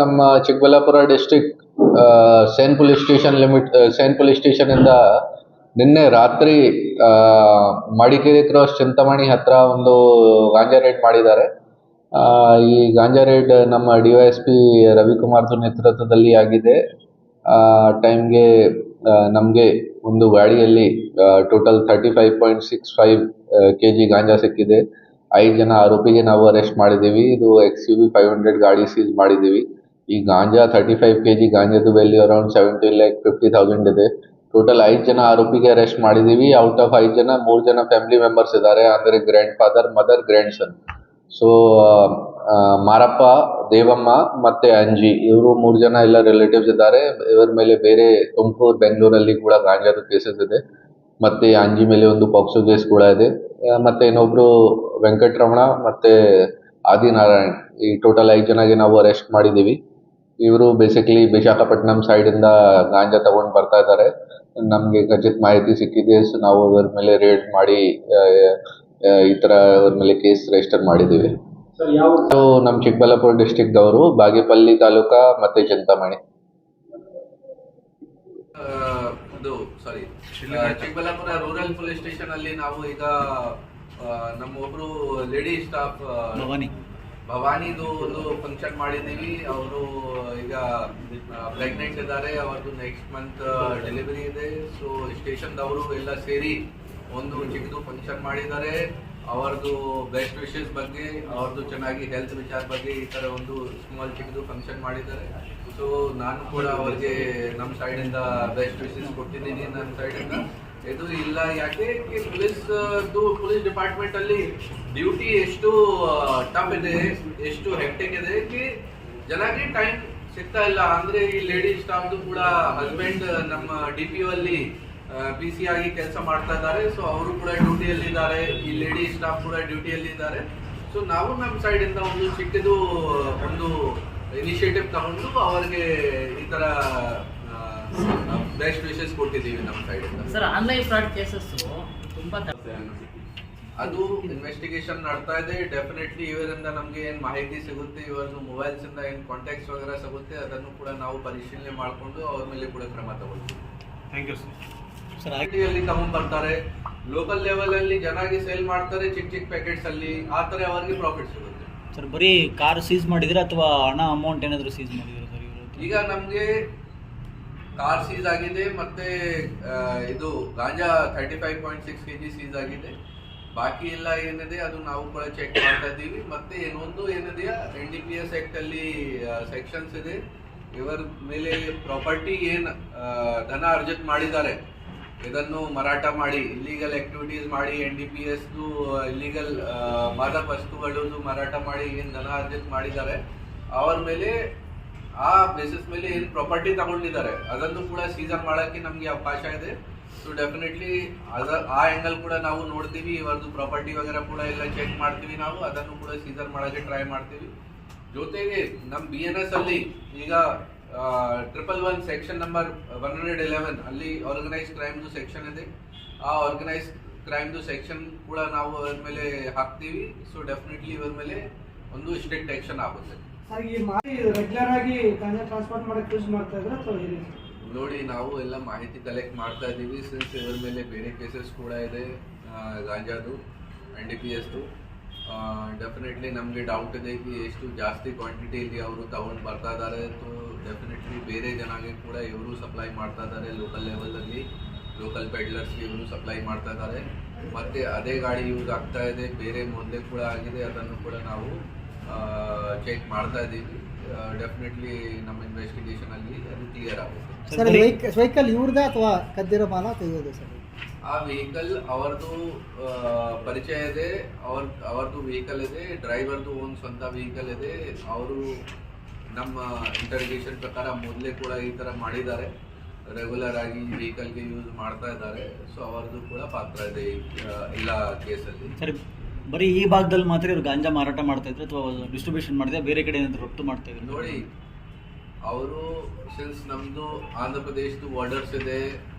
ನಮ್ಮ Chikkaballapur district CEN police station limit CEN police station ಇಂದ ನಿನ್ನೆ ರಾತ್ರಿ ಮಡಿಕೇರಿ ಕ್ರಾಸ್ ಚಿಂತಾಮಣಿ ಹತ್ರ ಒಂದು ಗಾಂಜಾ ರೇಡ್ ಮಾಡಿದ್ದಾರೆ. ಈ ಗಾಂಜಾ ರೇಡ್ ನಮ್ಮ ಡಿವೈಎಸ್ಪಿ ರವಿಕುಮಾರ್ ನೇತೃತ್ವದಲ್ಲಿ ಆಗಿದೆ. ಆ ಟೈಮ್ಗೆ ನಮಗೆ ಒಂದು ಗಾಡಿಯಲ್ಲಿ total thirty five point six five K G ganja ಸಿಕ್ಕಿದೆ. ಐದು ಜನ ಆರೋಪಿಗೆ ನಾವು ಅರೆಸ್ಟ್ ಮಾಡಿದ್ದೀವಿ. ಇದು X U V five hundred ಗಾಡಿ ಸೀಸ್ ಮಾಡಿದ್ದೀವಿ. ಈ ganja thirty five K G ಗಾಂಜಾದು value around seventy lakh fifty thousand ಇದೆ. ಟೋಟಲ್ ಐದು ಜನ ಆರೋಪಿಗೆ ಅರೆಸ್ಟ್ ಮಾಡಿದ್ದೀವಿ. ಔಟ್ ಆಫ್ ಐದು ಜನ, ಮೂರು ಜನ ಫ್ಯಾಮಿಲಿ ಮೆಂಬರ್ಸ್ ಇದ್ದಾರೆ. ಅಂದರೆ grand father mother grand son so Marappa, Devamma ಮತ್ತೆ ಅಂಜಿ, ಇವರು ಮೂರು ಜನ ಎಲ್ಲ ರಿಲೇಟಿವ್ಸ್ ಇದ್ದಾರೆ. ಇವರ ಮೇಲೆ ಬೇರೆ ತುಮಕೂರು, ಬೆಂಗಳೂರಲ್ಲಿ ಕೂಡ ಗಾಂಜಾದು ಕೇಸಸ್ ಇದೆ. ಮತ್ತೆ ಅಂಜಿ ಮೇಲೆ ಒಂದು ಪಾಕ್ಸೋ ಕೇಸ್ ಕೂಡ ಇದೆ. ಮತ್ತೆ ಇನ್ನೊಬ್ರು ವೆಂಕಟರಮಣ ಮತ್ತೆ ಆದಿನಾರಾಯಣ್ ಈ ಟೋಟಲ್ ಐದು ಜನಗೆ ನಾವು ಅರೆಸ್ಟ್ ಮಾಡಿದ್ದೀವಿ. ಇವರು ಬೇಸಿಕಲಿ ವಿಶಾಖಪಟ್ಟಣಂ ಇಂದ ಗಾಂಜಾ ತಗೊಂಡ್ ಬರ್ತಾ ಇದ್ದಾರೆ. ನಮಗೆ ಖಚಿತ ಮಾಹಿತಿ ಸಿಕ್ಕಿದೆ. ಸೊ ನಾವು ಅದರ ಮೇಲೆ ರೇಡ್ ಮಾಡಿ ಈ ತರ ಅವ್ರ ಮೇಲೆ ಕೇಸ್ ರಿಜಿಸ್ಟರ್ ಮಾಡಿದೀವಿ ಸರ್ ಯಾವ ಸೊ ನಮ್ಮ ಚಿಕ್ಕಬಳ್ಳಾಪುರ ಡಿಸ್ಟಿಕ್ದವರು ಬಾಗೇಪಲ್ಲಿ ತಾಲೂಕಾ ಮತ್ತೆ Chintamani. Sorry Chikkaballapur rural police station ಅಲ್ಲಿ ನಾವು ಈಗ ನಮ್ಮ ಒಬ್ರು ಲೇಡಿ ಸ್ಟಾಫ್ ಭವಾನಿ. ಭವಾನಿದು ಒಂದು ಫಂಕ್ಷನ್ ಮಾಡಿದೀವಿ ಅವರು ಈಗ ಪ್ರೆಗ್ನೆಂಟ್ ಇದ್ದಾರೆ. ಅವ್ರದ್ದು ನೆಕ್ಸ್ಟ್ ಮಂತ್ ಡೆಲಿವರಿ ಇದೆ. ಸೊ ಸ್ಟೇಷನ್ದವರು ಎಲ್ಲ ಸೇರಿ ಒಂದು ಚಿಕ್ಕದು ಫಂಕ್ಷನ್ ಮಾಡಿದ್ದಾರೆ. ಅವರದು ಬೆಸ್ಟ್ ವಿಶಸ್ ಬಗ್ಗೆ ಅವ್ರದ್ದು ಚೆನ್ನಾಗಿ ಹೆಲ್ತ್ ವಿಚಾರ ಬಗ್ಗೆ ಈ ತರ ಒಂದು ಸ್ಮಾಲ್ ಚಿಕ್ಕದು ಫಂಕ್ಷನ್ ಮಾಡಿದ್ದಾರೆ. ಸೊ ನಾನು ಕೂಡ ಅವ್ರಿಗೆ ನಮ್ಮ ಸೈಡಿಂದ ಬೆಸ್ಟ್ ವಿಶಸ್ ಕೊಟ್ಟಿದ್ದೀನಿ ನನ್ನ ಸೈಡಿಂದ ಇದು. ಇಲ್ಲ ಯಾಕೆ? ಪೊಲೀಸ್ ಪೊಲೀಸ್ ಡಿಪಾರ್ಟ್ಮೆಂಟ್ ಅಲ್ಲಿ ಡ್ಯೂಟಿ ಎಷ್ಟು ಟಫ್ ಇದೆ, ಎಷ್ಟು ಹೆಕ್ಟಿಕ್ ಇದೆ ಕಿ ಜನಕ್ಕೆ ಟೈಮ್ ಸಿಗ್ತಾ ಇಲ್ಲ. ಅಂದ್ರೆ ಈ ಲೇಡೀಸ್ ಸ್ಟಾಫ್ದು ಕೂಡ ಹಸ್ಬೆಂಡ್ ನಮ್ಮ ಡಿ ಪಿ ಅಲ್ಲಿ ಪಿ ಸಿ ಆಗಿ ಕೆಲಸ ಮಾಡ್ತಾ ಇದ್ದಾರೆ. ಸೊ ಅವರು ಕೂಡ ಡ್ಯೂಟಿಯಲ್ಲಿ ಇದ್ದಾರೆ ಈ ಲೇಡಿ ಸ್ಟಾಫ್ ಕೂಡ ಡ್ಯೂಟಿಯಲ್ಲಿ ಇದ್ದಾರೆ ಸೊ ನಾವು ನಮ್ಮ ಸೈಡ್ ಇಂದ ಒಂದು ಚಿಕ್ಕದು ಒಂದು ಇನಿಷಿಯೇಟಿವ್ ತಗೊಂಡು ಅವರಿಗೆ ಈ ತರ ಬೆಸ್ಟ್ ವಿಶಸ್ ಕೊಟ್ಟಿದ್ದೀವಿ ನಮ್ಮ ಸೈಡ್ ಇಂದ. ಸರ್ ಆನ್ಲೈನ್ ಫ್ರಾಡ್ ಕೇಸಸ್ ತುಂಬಾ ಅದು ಇನ್ವೆಸ್ಟಿಗೇಷನ್ ನಡ್ತಾ ಇದೆ. ಡೆಫಿನೆಟ್ಲಿ ಇವರಿಂದ ನಮಗೆ ಏನು ಮಾಹಿತಿ ಸಿಗುತ್ತೆ ಇವರನ್ನು ಮೊಬೈಲ್ಸ್ ಇಂದ ಏನ್ ಕಾಂಟ್ಯಾಕ್ಟ್ಸ್ ವಗैरह ಸಿಗುತ್ತೆ ಅದನ್ನು ಕೂಡ ನಾವು ಪರಿಶೀಲನೆ ಮಾಡಿಕೊಂಡು ಅವ್ರ ಮೇಲೆ ಕೂಡ ಕ್ರಮ ತಗೊಳ್ತೀವಿ. ಥ್ಯಾಂಕ್ ಯು ಸರ್ ಅಲ್ಲಿ ತಗೊಂಡ್ ಬರ್ತಾರೆ. ಲೋಕಲ್ ಲೆವೆಲ್ ಅಲ್ಲಿ ಚೆನ್ನಾಗಿ ಸೇಲ್ ಮಾಡ್ತಾರೆ ಚಿಕ್ಕ ಚಿಕ್ಕ ಪ್ಯಾಕೆಟ್ಸ್ ಅಲ್ಲಿ. ಆ ತರ ಅವರಿಗೆ ಪ್ರಾಫಿಟ್ ಸಿಗುತ್ತೆ. ಸರ್ ಬರೀ ಕಾರ್ ಸೀಸ್ ಮಾಡಿದ್ರೆ ಅಥವಾ ಹಣ ಅಮೌಂಟ್ ಏನಾದರೂ ಸೀಸ್ ಮಾಡಿದ್ರೆ ಸರ್ ಇವರು? ಈಗ ನಮ್ಗೆ ಕಾರ್ ಸೀಸ್ ಆಗಿದೆ ಮತ್ತೆ ಆ, ಇದು ganja thirty five point six K G seize ಆಗಿದೆ. ಬಾಕಿ ಎಲ್ಲ ಏನಿದೆ ಅದು ನಾವು ಕೂಡ ಚೆಕ್ ಮಾಡ್ತಾ ಇದ್ದೀವಿ. ಮತ್ತೆ ಇನ್ನೊಂದು ಏನಿದೆಯಾ N D P S act ಅಲ್ಲಿ ಸೆಕ್ಷನ್ಸ್ ಇದೆ. ಇವರ ಮೇಲೆ ಪ್ರಾಪರ್ಟಿ ಏನು ಆ, ಧನ ಅರ್ಜಿತ್ ಮಾಡಿದ್ದಾರೆ ಇದನ್ನು ಮಾರಾಟ ಮಾಡಿ ಇಲ್ಲಿಗಲ್ ಆಕ್ಟಿವಿಟೀಸ್ ಮಾಡಿ ಎನ್ ಡಿ ಪಿ ಎಸ್ದು ಇಲ್ಲಿಗಲ್ ಮಾದ ವಸ್ತುಗಳದ್ದು ಮಾರಾಟ ಮಾಡಿ, ಏನು ಧನ ಅರ್ಜಿತ್ ಮಾಡಿದ್ದಾರೆ, ಅವ್ರ ಮೇಲೆ, ಆ ಬೇಸಿಸ್ ಮೇಲೆ ಏನು ಪ್ರಾಪರ್ಟಿ ತಗೊಂಡಿದ್ದಾರೆ, ಅದನ್ನು ಕೂಡ ಸೀಸನ್ ಮಾಡಕ್ಕೆ ನಮಗೆ ಅವಕಾಶ ಇದೆ. ಸೊ ಡೆಫಿನೆಟ್ಲಿ ಅದ, ಆ ಆಂಗಲ್ ಕೂಡ ನಾವು ನೋಡ್ತೀವಿ, ಇವರದ್ದು ಪ್ರಾಪರ್ಟಿ ವಗೇರ ಕೂಡ ಎಲ್ಲ ಚೆಕ್ ಮಾಡ್ತೀವಿ ನಾವು, ಅದನ್ನು ಕೂಡ ಸೀಸನ್ ಮಾಡೋಕ್ಕೆ ಟ್ರೈ ಮಾಡ್ತೀವಿ. ಜೊತೆಗೆ ನಮ್ಮ ಬಿ ಎನ್ ಎಸ್ ಅಲ್ಲಿ ಈಗ triple one section number one hundred eleven ಅಲ್ಲಿ ಆರ್ಗನೈಸ್ ಕ್ರೈಮ್ದು ಸೆಕ್ಷನ್ ಇದೆ. ಆ ಆರ್ಗನೈಸ್ ಕ್ರೈಮ್ದು ಸೆಕ್ಷನ್ ಕೂಡ ನಾವು ಅದ್ರ ಮೇಲೆ ಹಾಕ್ತೀವಿ. ಸೊ ಡೆಫಿನೆಟ್ಲಿ ಇವ್ರ ಮೇಲೆ ಒಂದು ಸ್ಟ್ರಿಕ್ಟ್ ಆಕ್ಷನ್ ಆಗುತ್ತೆ. ಸರ್ ಈ ಮಾರಿ ರೆಗ್ಯುಲರ್ ಆಗಿ ಗಾಂಜಾ ಟ್ರಾನ್ಸ್ಪೋರ್ಟ್ ಮಾಡಕ್ಕೆ ಯೂಸ್ ಮಾಡ್ತಾ ಇದ್ರೆ ಅಥವಾ ನೋಡಿ ನಾವು ಎಲ್ಲ ಮಾಹಿತಿ ಕಲೆಕ್ಟ್ ಮಾಡ್ತಾ ಇದ್ದೀವಿ. ಸಿನ್ಸ್ ಇವ್ರ ಮೇಲೆ ಬೇರೆ ಕೇಸಸ್ ಕೂಡ ಇದೆ ಗಾಂಜಾದು ಎನ್ ಡಿ ಪಿ ಎಸ್ದು ಡೆಫಿನೆಟ್ಲಿ ನಮಗೆ ಡೌಟ್ ಇದೆ. ಎಷ್ಟು ಜಾಸ್ತಿ ಕ್ವಾಂಟಿಟಿಯಲ್ಲಿ ಅವರು ತಗೊಂಡು ಬರ್ತಾ ಇದ್ದಾರೆ ಡೆಫಿನೆಟ್ಲಿ ಬೇರೆ ಜನಗೆ ಕೂಡ ಇವರು ಸಪ್ಲೈ ಮಾಡ್ತಾ ಇದ್ದಾರೆ ಲೋಕಲ್ ಲೆವೆಲಲ್ಲಿ ಲೋಕಲ್ ಪೆಡ್ಲರ್ಸ್ಗೆ ಇವರು ಸಪ್ಲೈ ಮಾಡ್ತಾ ಇದ್ದಾರೆ. ಮತ್ತೆ ಅದೇ ಗಾಡಿ ಯೂಸ್ ಆಗ್ತಾ ಇದೆ. ಬೇರೆ ಮೊದಲೇ ಕೂಡ ಆಗಿದೆ. ಅದನ್ನು ಕೂಡ ನಾವು ಚೆಕ್ ಮಾಡ್ತಾ ಇದ್ದೀವಿ. ಡೆಫಿನೆಟ್ಲಿ ನಮ್ಮ ಇನ್ವೆಸ್ಟಿಗೇಷನ್ ಅಲ್ಲಿ ಅದು ಕ್ಲಿಯರ್ ಆಗುತ್ತೆ. ಸರ್ ವೆಹಿಕಲ್ ಇವ್ರದೇ ಅಥವಾ ಕದ್ದಿರೋ ಮಾಲ ಸರ್ ಆ ವೆಹಿಕಲ್ ಅವರದು ಪರಿಚಯ ಇದೆ. ಅವ್ರ ಅವ್ರದ್ದು ವೆಹಿಕಲ್ ಇದೆ. ಡ್ರೈವರ್ದು ಒಂದು ಸ್ವಂತ ವೆಹಿಕಲ್ ಇದೆ. ಅವರು ನಮ್ಮ ಇಂಟರ್ಗೇಷನ್ ಪ್ರಕಾರ ಮೊದಲೇ ಕೂಡ ಈ ಥರ ಮಾಡಿದ್ದಾರೆ. ರೆಗ್ಯುಲರ್ ಆಗಿ ವೆಹಿಕಲ್ಗೆ ಯೂಸ್ ಮಾಡ್ತಾ ಇದ್ದಾರೆ. ಸೊ ಅವರದ್ದು ಕೂಡ ಪಾತ್ರ ಇದೆ ಎಲ್ಲ ಕೇಸಲ್ಲಿ ಸರಿ. ಬರೀ ಈ ಭಾಗದಲ್ಲಿ ಮಾತ್ರ ಇವ್ರು ಗಾಂಜಾ ಮಾರಾಟ ಮಾಡ್ತಾ ಇದ್ರು ಅಥವಾ ಡಿಸ್ಟ್ರಿಬ್ಯೂಷನ್ ಮಾಡಿದ್ರೆ ಬೇರೆ ಕಡೆ ಏನಾದರೂ ರಫ್ತು ಮಾಡ್ತಾ ಇದ್ರು? ನೋಡಿ ಅವರು ಸಿನ್ಸ್ ನಮ್ಮದು ಆಂಧ್ರ ಪ್ರದೇಶದ್ದು ಬಾರ್ಡರ್ಸ್ ಇದೆ